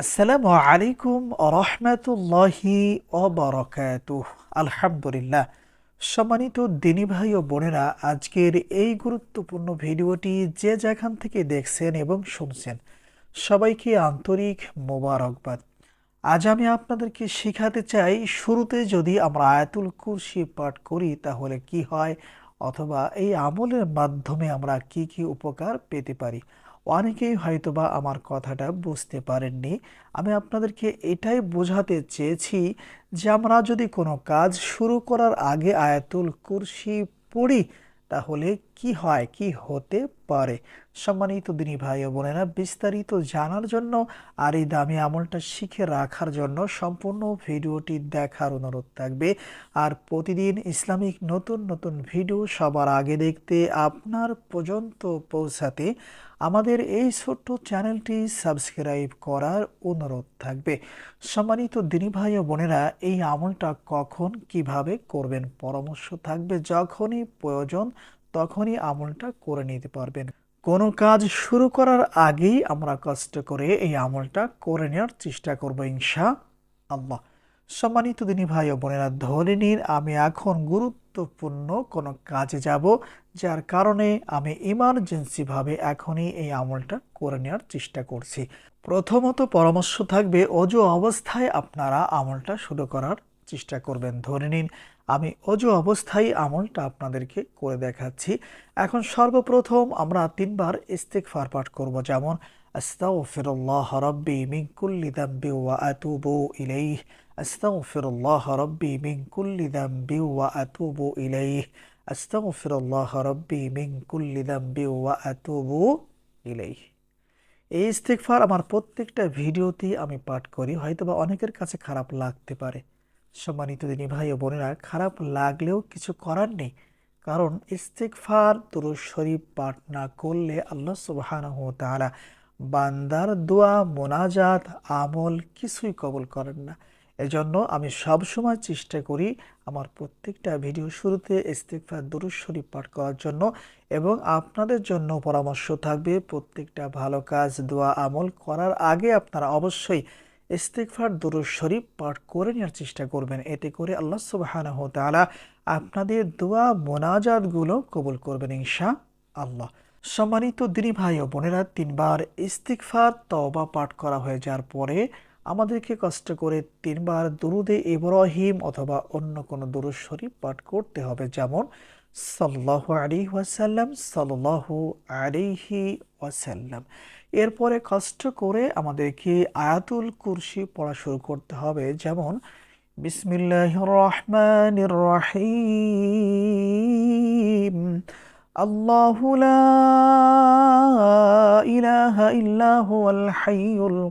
আসসালামু আলাইকুম রহমতুল্লাহি অবরকাতুহ আলহামদুলিল্লাহ। সম্মানিত দিনী ভাই ও বোনেরা, আজকের এই গুরুত্বপূর্ণ ভিডিওটি যে যেখান থেকে দেখছেন এবং শুনছেন, সবাইকে আন্তরিক মোবারকবাদ। আজ আমি আপনাদেরকে শেখাতে চাই, শুরুতে যদি আমরা আয়াতুল কুরসি পাঠ করি, তাহলে কি হয়? অথবা এই আমলের মাধ্যমে আমরা কি কি উপকার পেতে পারি? অনেকেই হয়তোবা আমার কথাটা বুঝতে পারেননি। আমি আপনাদেরকে এটাই বোঝাতে চেয়েছি যে আমরা যদি কোনো কাজ শুরু করার আগে আয়াতুল কুরসি পড়ি, তাহলে কি হয়, কি হতে পারে? সম্মানিত দিনী ভাই ও বোনেরা, বিস্তারিত জানার জন্য আর এই দামি আমলটা শিখে রাখার জন্য সম্পূর্ণ ভিডিওটি দেখার অনুরোধ থাকবে। আর প্রতিদিন ইসলামিক নতুন নতুন ভিডিও সবার আগে দেখতে আপনার পর্যন্ত পৌঁছাতে আমাদের এই ছোট্ট চ্যানেলটি সাবস্ক্রাইব করার অনুরোধ থাকবে। সম্মানিত দিনী ভাই ও বোনেরা, এই আমলটা কখন, কীভাবে করবেন পরামর্শ থাকবে যখনই প্রয়োজন তখনই আমলটা করে নিতে পারবেন। কোনো কাজ শুরু করার আগেই আমরা কষ্ট করে এই আমলটা করে নেওয়ার চেষ্টা করব ইনশা আল্লাহ সম্মানিত দিনী ভাই ও বোনেরা, ধরে নিন আমি এখন গুরুত্বপূর্ণ কোনো কাজে যাব যার কারণে আমি ইমার্জেন্সিভাবে এখনই এই আমলটা করে নেওয়ার চেষ্টা করছি। প্রথমত পরামর্শ থাকবে অজু অবস্থায় আপনারা আমলটা শুরু করার চেষ্টা করবেন, ধরে নিন। আমি অজু অবস্থায় আমলটা আপনাদেরকে করে দেখাচ্ছি। এখন সর্বপ্রথম আমরা তিনবার ইস্তেকফার পাঠ করব যেমন মিন কুল্লি যামবি ওয়া আতুবু ইলাইহি। আস্তাগফিরুল্লাহ রাব্বি মিন কুল্লি যামবি ওয়া আতুবু ইলাইহি। আস্তাগফিরুল্লাহ রাব্বি মিন কুল্লি যামবি ওয়া আতুবু ইলাইহি। এই ইস্তেগফার আমার প্রত্যেকটা ভিডিওতেই আমি পাঠ করি। হয়তোবা অনেকের কাছে খারাপ লাগতে পারে। সম্মানিত দিনী ভাই ও বোনেরা, খারাপ লাগলেও কিছু করার নেই। কারণ ইস্তেকফার দুরুদ শরীফ পাঠ না করলে আল্লাহ সুবহানাহু তাআলা বান্দার দোয়া, মোনাজাত, আমল কিছুই কবল করেন না। এজন্য আমি সবসময় চেষ্টা করি আমার প্রত্যেকটা ভিডিও শুরুতে ইস্তেকফার দুরুদ শরীফ পাঠ করার জন্য এবং আপনাদের জন্য পরামর্শ থাকবে প্রত্যেকটা ভালো কাজ, দোয়া, আমল করার আগে আপনারা অবশ্যই ইস্তেকফার দুরুদ শরীফ পাঠ করে নেওয়ার চেষ্টা করবেন। এতে করে আল্লাহ তাআলা আপনাদের দোয়া মোনাজাতগুলো কবুল করবেন ইনশা আল্লাহ সম্মানিত দিনী ভাই ও বোনেরা, তিনবার ইস্তিকফার তওবা পাঠ করা হয়ে যাওয়ার পরে আমাদেরকে কষ্ট করে তিনবার দুরুদে ইব্রাহিম অথবা অন্য কোনো দুরুদ শরীফ পাঠ করতে হবে। যেমন, সাল্লাল্লাহু আলাইহি ওয়াসাল্লাম, সাল্লাল্লাহু আলাইহি ওয়াসাল্লাম। এরপরে কষ্ট করে আমাদেরকে আয়াতুল কুরসি পড়া শুরু করতে হবে। যেমন বিসমিল্লাহ রহমান রহিম। আল্লাহ ইলাহ ইলাহা ইল্লা হুয়াল হাইয়ুল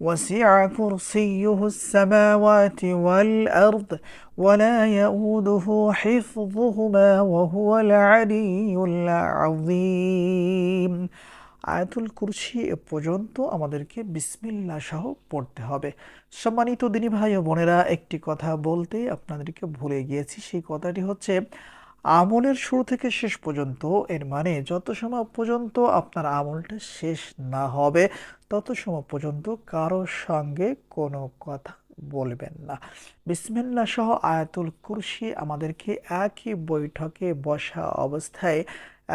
وسع كرسيه السماوات والأرض ولا يؤوده حفظهما وهو العلي العظيم আয়াতুল কুরসি এ পর্যন্ত আমাদেরকে বিসমিল্লা সহ পড়তে হবে সম্মানিত দিনী ভাই ও বোনেরা একটি কথা বলতে আপনাদেরকে ভুলে গিয়েছি সেই কথাটি হচ্ছে আমলের শুরু থেকে শেষ পর্যন্ত, এর মানে যত সময় পর্যন্ত আপনার আমলটা শেষ না হবে, তত সময় পর্যন্ত কারোর সঙ্গে কোনো কথা বলবেন না। বিসমিল্লা সহ আয়াতুল কুরসি আমাদেরকে একই বৈঠকে বসা অবস্থায়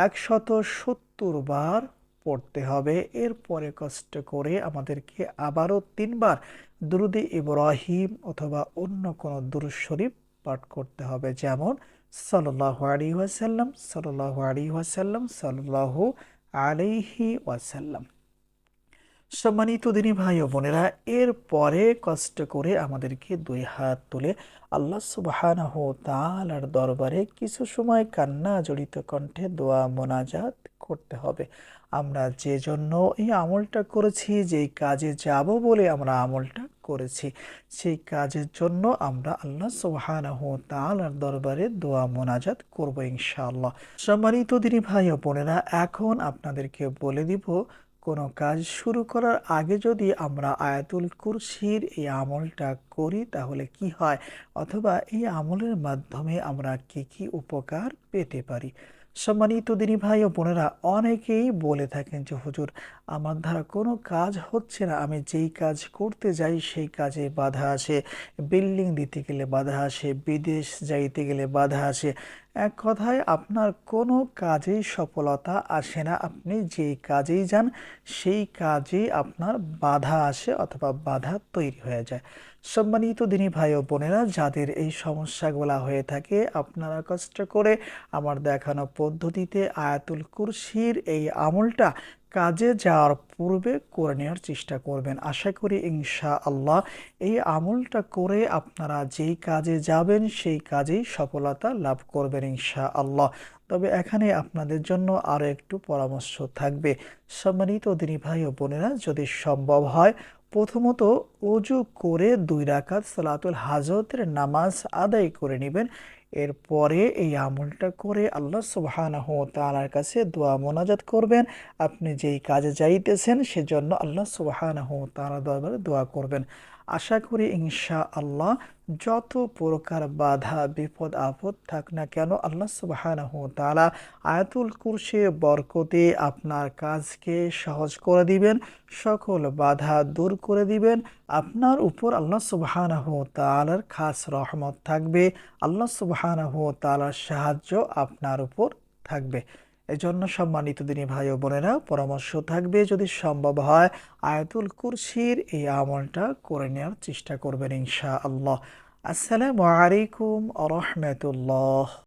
একশত সত্তর বার পড়তে হবে। এরপরে কষ্ট করে আমাদেরকে আবারও তিনবার দুরুদে ইব্রাহিম অথবা অন্য কোনো দুরুদ শরীফ পাঠ করতে হবে। যেমন সাল্লাল্লাহু আলী ওয়াসাল্লাম, সাল্লাল্লাহু আলী ওয়াসাল্লাম সাল্লাহু আলিহি ওয়াসাল্লাম। সম্মানিত দিনী ভাই ও বোনেরা, এর পরে কষ্ট করে আমাদেরকে দুই হাত তুলে আল্লাহ সুবহানাহু তালার দরবারে কিছু সময় কান্না জড়িত কণ্ঠে দোয়া মোনাজাত করতে হবে। আমরা যে জন্য এই আমলটা করেছি, যেই কাজে যাব বলে আমরা আমলটা করেছি, সেই কাজের জন্য আমরা আল্লাহ সুবহানাহু দরবারে দোয়া মোনাজাত করব ইনশাআল্লাহ। সম্মানিত দিনী ভাই ও বোনেরা, এখন আপনাদেরকে বলে দিব, কোনো কাজ শুরু করার আগে যদি আমরা আয়াতুল কুরসির এই আমলটা করি, তাহলে কি হয়? অথবা এই আমলের মাধ্যমে আমরা কি কি উপকার পেতে পারি? সম্মানিত দিনী ভাই ও বোনেরা, অনেকেই বলে থাকেন যে, হুজুর, আমার দ্বারা কোনো কাজ হচ্ছে না। আমি যেই কাজ করতে যাই, সেই কাজে বাধা আসে। বিল্ডিং দিতে গেলে বাধা আসে, বিদেশ যাইতে গেলে বাধা আসে। এক কথায়, আপনার কোনো কাজেই সফলতা আসে না। আপনি যেই কাজেই যান, সেই কাজেই আপনার বাধা আসে অথবা বাধা তৈরি হয়ে যায়। সম্মানিত দিনী ভাই ও বোনেরা, যাদের এই সমস্যাগুলো হয়ে থাকে, আপনারা কষ্ট করে আমার দেখানো পদ্ধতিতে আয়াতুল কুরসির এই আমলটা কাজে যাওয়ার পূর্বে করে নেওয়ার চেষ্টা করবেন। আশা করি ইনশা আল্লাহ এই আমলটা করে আপনারা যেই কাজে যাবেন সেই কাজেই সফলতা লাভ করবেন ইনশা আল্লাহ তবে এখানে আপনাদের জন্য আরও একটু পরামর্শ থাকবে। সম্মানিত দিনী ভাই ও বোনেরা, যদি সম্ভব হয়, প্রথমত অজু করে দুই রাকাত সালাতুল হাজতের নামাজ আদায় করে নেবেন। এরপরে এই আমলটা করে আল্লাহ সুবাহ তালার কাছে দোয়া মোনাজাত করবেন। আপনি যেই কাজে যাইতেছেন, সেজন্য আল্লাহ সুবাহ তালা দরবারে দোয়া করবেন। আশা করি ইনশা আল্লাহ যত প্রকার বাধা, বিপদ, আপদ থাক না কেন আল্লাহ সুবহানাহু তাআলা আয়াতুল কুরসি বরকতে আপনার কাজকে সহজ করে দিবেন, সকল বাধা দূর করে দিবেন, আপনার উপর আল্লাহ সুবহানাহু তালার খাস রহমত থাকবে, আল্লাহ সুবহানাহু তালার সাহায্য আপনার উপর থাকবে। এজন্য সম্মানিত দিনী ভাই ও বোনেরা, পরামর্শ থাকবে যদি সম্ভব হয়, আয়াতুল কুরসির এই আমলটা করে নেওয়ার চেষ্টা করবেন ইনশা আল্লাহ আসসালামু আলাইকুম আ রহমতুল্লাহ।